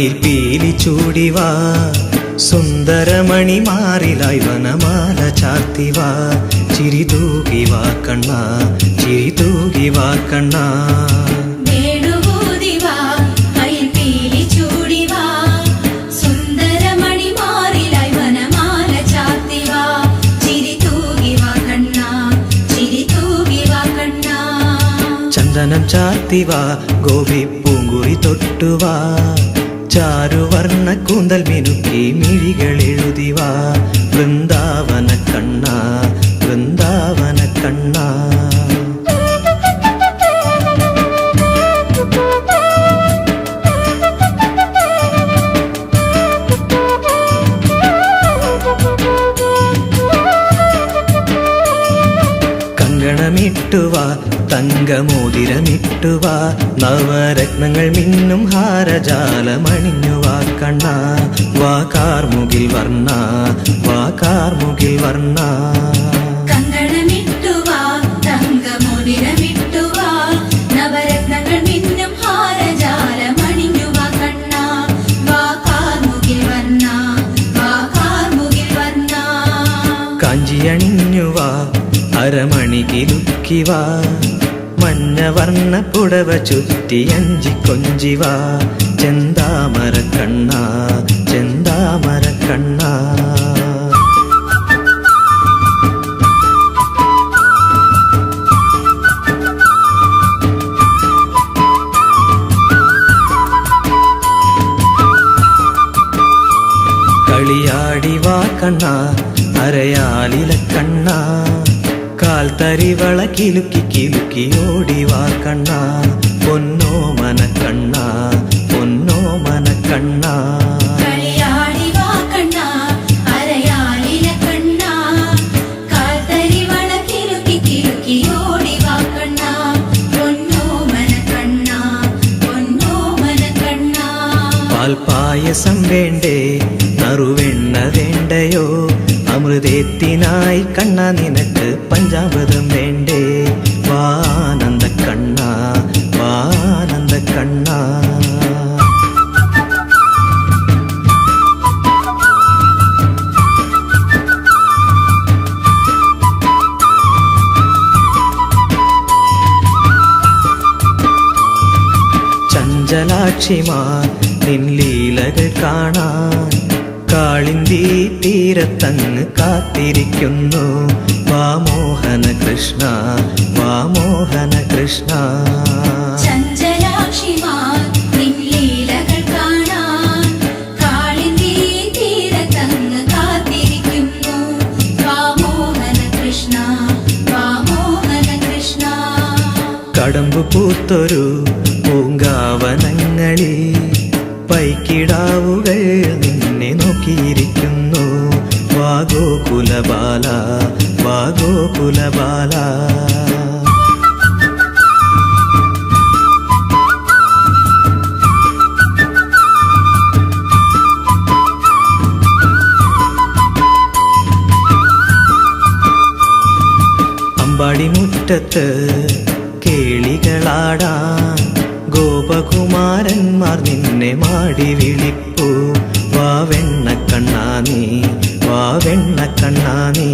ചാർത്തിവാ മയിൽ പീലി ചൂടിവാ സുന്ദരമണി മാറിലായി വനമാല ചാർത്തിവാ ചിരി തൂകിവാ കണ്ണ ചിരി തൂകിവാ കണ്ണ വേണുഭൂതിവാ മയിൽപീലി ചൂടിവാ സുന്ദരമണി മാറിലായി വനമാല ചാർത്തിവാ ചിരി തൂകിവാ കണ്ണാ ചിരി തൂകിവാ കണ്ണാ ചന്ദനം ചാർത്തിവാ ഗോപി പൂങ്കുറി തൊട്ടുവാ ചാരുവർണ കൂന്തൽ മിനുക്കി മിഴികൾ എഴുതിവാ വൃന്ദാവന കണ്ണ വൃന്ദാവന കണ്ണ. കങ്കണമിട്ടുവാ തങ്കമോതിരമിട്ടുവാ. നവരത്നങ്ങൾ മിന്നും ഹാരജാലമണിഞ്ഞുവാ കണ്ണ. വാ കാർമുകിൽ വർണ. വാ കാർമുകിൽ വർണ. കാഞ്ചിയണിഞ്ഞുവാ. തങ്കമോതിരമിട്ടുവാ നവരത്നങ്ങൾ മിന്നും ഹാരജാലമണിഞ്ഞുവാ കണ്ണാ വാ കാർമുകിൽ വർണ വാ കാർമുകിൽ വർണ കാഞ്ചിയണിഞ്ഞുവാ അരമണി കിലുക്കിവാ മഞ്ഞവർണ പുടവ ചുറ്റി അഞ്ചി കൊഞ്ചിവാ ചെന്താമര കണ്ണ ചെന്താമര കണ്ണ കളിയാടി വാ കണ്ണ അരയാലില കണ്ണ കാൽ തരിവള കിലുക്കി കിലുക്കി ഓടി വാ കണ്ണ. പൊന്നോ മന കണ്ണ പൊന്നോ മന കണ്ണ പായസം വേണ്ടേ നറുവെണ്ണ വേണ്ടയോ? അമൃതത്തിനായി കണ്ണ നിനക്ക് പഞ്ചാമൃതം വേണ്ടേ വാനന്ദ കണ്ണ വാനന്ദ കണ്ണ ചഞ്ചലാക്ഷിമാർ നിൻലീലകൾ കാണാൻ കാളിന്തി കാളിന്തി തീരത്തങ്ങ് കാത്തിരിക്കുന്നു. വാമോഹന കൃഷ്ണ വാമോഹന കൃഷ്ണ. കടമ്പു പൂത്തൊരു പൂങ്കാവനങ്ങളിൽ പൈക്കിടാവുകൾ നോക്കിയിരിക്കുന്നു. വാഗോ കുലബാല വാഗോ കുലബാല. അമ്പാടി മുറ്റത്ത് കേളികളാടാൻ ഗോപകുമാരന്മാർ നിന്നെ മാടി വിളിപ്പു. വാവെണ്ണ കണ്ണാനി വാവെണ്ണ കണ്ണാനീ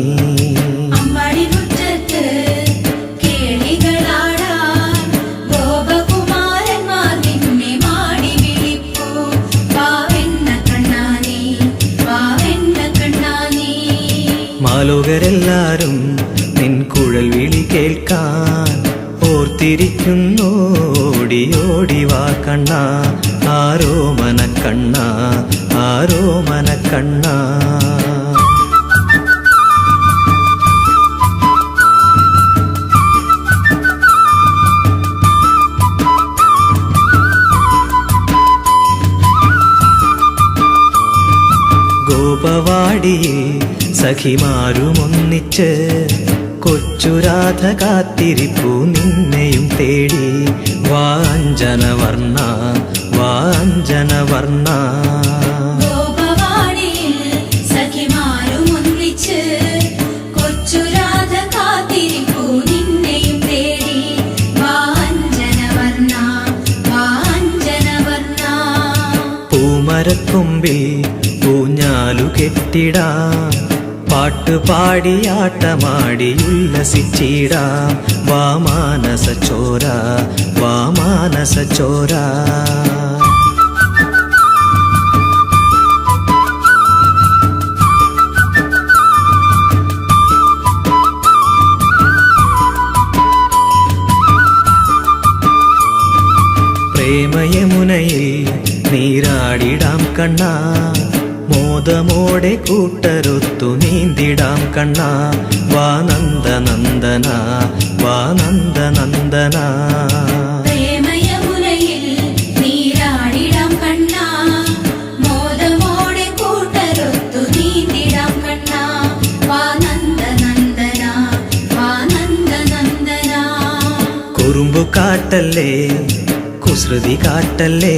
വാവെണ്ണ മാലോകരെല്ലാരും നിൻ കുഴൽ വിളി കേൾക്കാൻ ഓർത്തിരിക്കുന്നു ഓടി കണ്ണ ആരോ മന കണ്ണ ആരോ മന കണ്ണ ഗോപവാടിയെ സഖിമാരുമൊന്നിച്ച് കൊച്ചുരാധ കാത്തിരിപ്പു നിന്നെയും തേടി. വാഞ്ചന വർണ വാഞ്ചന വർണ ഗോപവാടിയിൽ സഖിമാരും ഒന്നിച്ച് കൊച്ചുരാധ കാത്തിരിപ്പൂ നിന്നെയും തേടി. വാഞ്ചന വർണ വാഞ്ചന വർണ മരക്കൊമ്പിൽ പൂഞ്ഞാലു കെട്ടിടാം. பாட்டு பாடி ஆட்டமாடி உல்லசிச்சீடா வா மானச சோரா வா மானச சோரா பிரேமயமுனையில் நீராடிடாம் கண்ணா മോദമോടെ കൂട്ടരൊത്തു നീന്തിടാം കണ്ണ. വാനന്ദ നന്ദന വാനന്ദ നന്ദന കുറുമ്പു കാട്ടല്ലേ കുസൃതി കാട്ടല്ലേ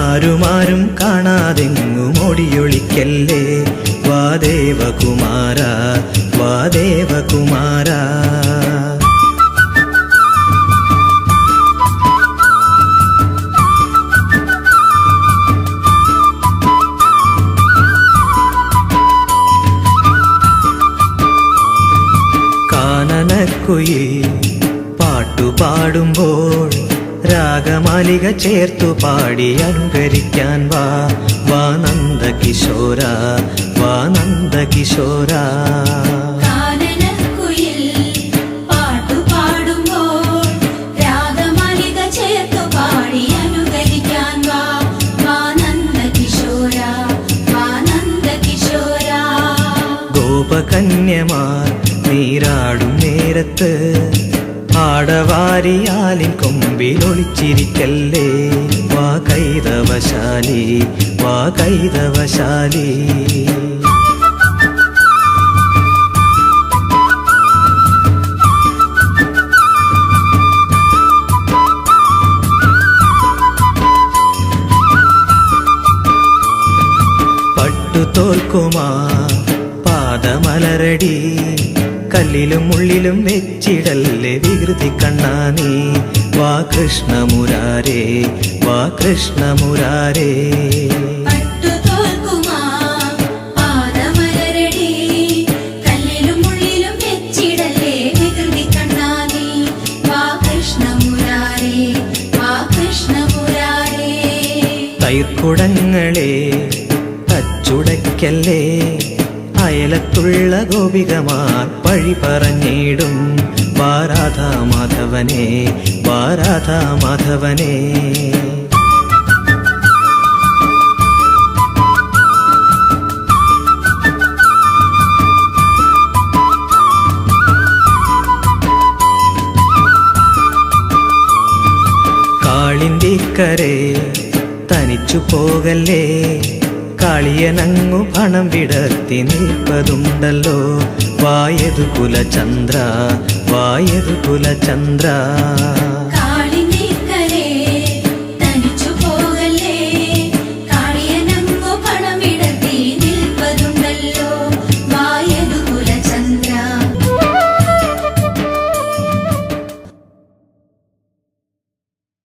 ആരുമാരും കാണാതെങ്ങും ഓടിയൊളിക്കല്ലേ വാദേവകുമാര വാദേവകുമാര. കാനനക്കുയിൽ പാട്ടുപാടുമ്പോൾ രാഗമാലിക ചേർത്തു പാടി അനുകരിക്കാൻ വാ. വാ നന്ദ കിശോര വാ നന്ദ കിശോര ഗോപകന്യമാർ നീരാടും നേരത്ത് ആടവാരിയാലിൻ കൊമ്പിൽ ഒളിച്ചിരിക്കല്ലേ വാ കൈതവശാലി വാ കൈതവശാലി പട്ടു തോൽക്കുമാ പാദമലരടി കല്ലിലും ഉള്ളിലും വെച്ചിടല്ലേ വികൃതി കണ്ണാനീ വാ കൃഷ്ണമുരാരേ കൃഷ്ണമുരാരേ. വികൃതി കണ്ണാനീ വാ വാ കൃഷ്ണമുരാരേ. തൈർക്കുടങ്ങളെ തച്ചുടയ്ക്കല്ലേ. അയലത്തുള്ള ഗോപികമാർ പഴി പറഞ്ഞിടും. വാരാധ മാധവനെ വാരാധ മാധവനെ. കാളിന്തിക്കരെ തനിച്ചു പോകല്ലേ? കാളിയനങ്ങു പണം വിടർത്തി നിൽപ്പതുണ്ടല്ലോ. വായതു കുലചന്ദ്ര വായതു കുലചന്ദ്ര.